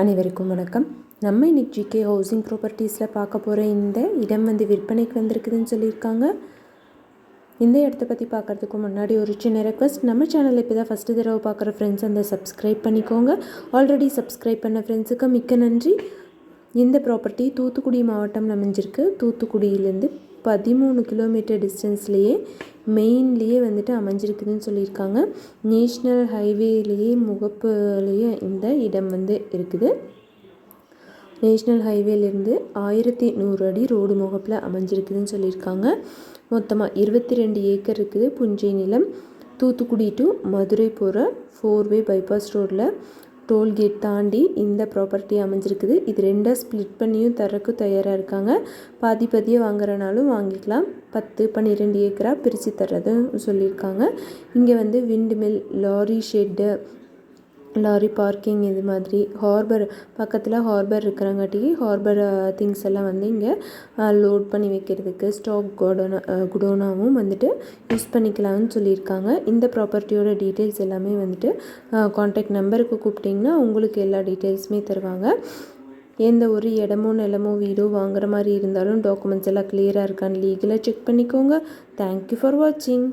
அனைவருக்கும் வணக்கம். நம்ம இன்னைக்கு ஜிகே ஹவுசிங் ப்ராப்பர்ட்டிஸில் பார்க்க போகிற இந்த இடம் வந்து விற்பனைக்கு வந்திருக்குதுன்னு சொல்லியிருக்காங்க. இந்த இடத்த பற்றி பார்க்குறதுக்கு முன்னாடி ஒரு சின்ன ரெக்வஸ்ட் நம்ம சேனலில் இப்போ தான் ஃபஸ்ட்டு தடவை பார்க்குற ஃப்ரெண்ட்ஸ் அந்த சப்ஸ்கிரைப் பண்ணிக்கோங்க. ஆல்ரெடி சப்ஸ்கிரைப் பண்ண ஃப்ரெண்ட்ஸுக்கு மிக்க நன்றி. இந்த ப்ராப்பர்ட்டி தூத்துக்குடி மாவட்டம் அமைஞ்சிருக்கு. தூத்துக்குடியிலேருந்து பதிமூணு கிலோமீட்டர் டிஸ்டன்ஸ்லேயே மெயின்லேயே வந்துட்டு அமைஞ்சிருக்குதுன்னு சொல்லியிருக்காங்க. நேஷ்னல் ஹைவேலேயே முகப்புலேயே இந்த இடம் வந்து இருக்குது. நேஷ்னல் ஹைவேலேருந்து ஆயிரத்தி நூறு அடி ரோடு முகப்பில் அமைஞ்சிருக்குதுன்னு சொல்லியிருக்காங்க. மொத்தமாக இருபத்தி ரெண்டு ஏக்கர் இருக்குது புஞ்சை நிலம். தூத்துக்குடி டு மதுரை போகிற ஃபோர்வே பைபாஸ் ரோட்டில் டோல்கேட் தாண்டி இந்த ப்ராப்பர்ட்டி அமைஞ்சிருக்குது. இது ரெண்டாக ஸ்ப்ளிட் பண்ணியும் தரக்கு தயாராக இருக்காங்க. பாதி பாதியாக வாங்குறனாலும் வாங்கிக்கலாம். பத்து பன்னிரெண்டு ஏக்கராக பிரித்து தர்றதும் சொல்லியிருக்காங்க. இங்கே வந்து windmill lorry shed lorry parking இது மாதிரி ஹார்பர் பக்கத்தில் ஹார்பர் இருக்கிறங்காட்டி ஹார்பர் திங்ஸ் எல்லாம் வந்து இங்கே லோட் பண்ணி வைக்கிறதுக்கு ஸ்டாக் குடோனா குடோனாவும் வந்துட்டு யூஸ் பண்ணிக்கலாம்னு சொல்லியிருக்காங்க. இந்த ப்ராப்பர்ட்டியோட டீட்டெயில்ஸ் எல்லாமே வந்துட்டு காண்டாக்ட் நம்பருக்கு கூப்பிட்டிங்கன்னா உங்களுக்கு எல்லா டீட்டெயில்ஸுமே தருவாங்க. எந்த ஒரு இடமோ நிலமோ வீடோ வாங்குற மாதிரி இருந்தாலும் டாக்குமெண்ட்ஸ் எல்லாம் கிளியராக இருக்கான்னு லீகலாக செக் பண்ணிக்கோங்க. தேங்க்யூ ஃபார் வாட்சிங்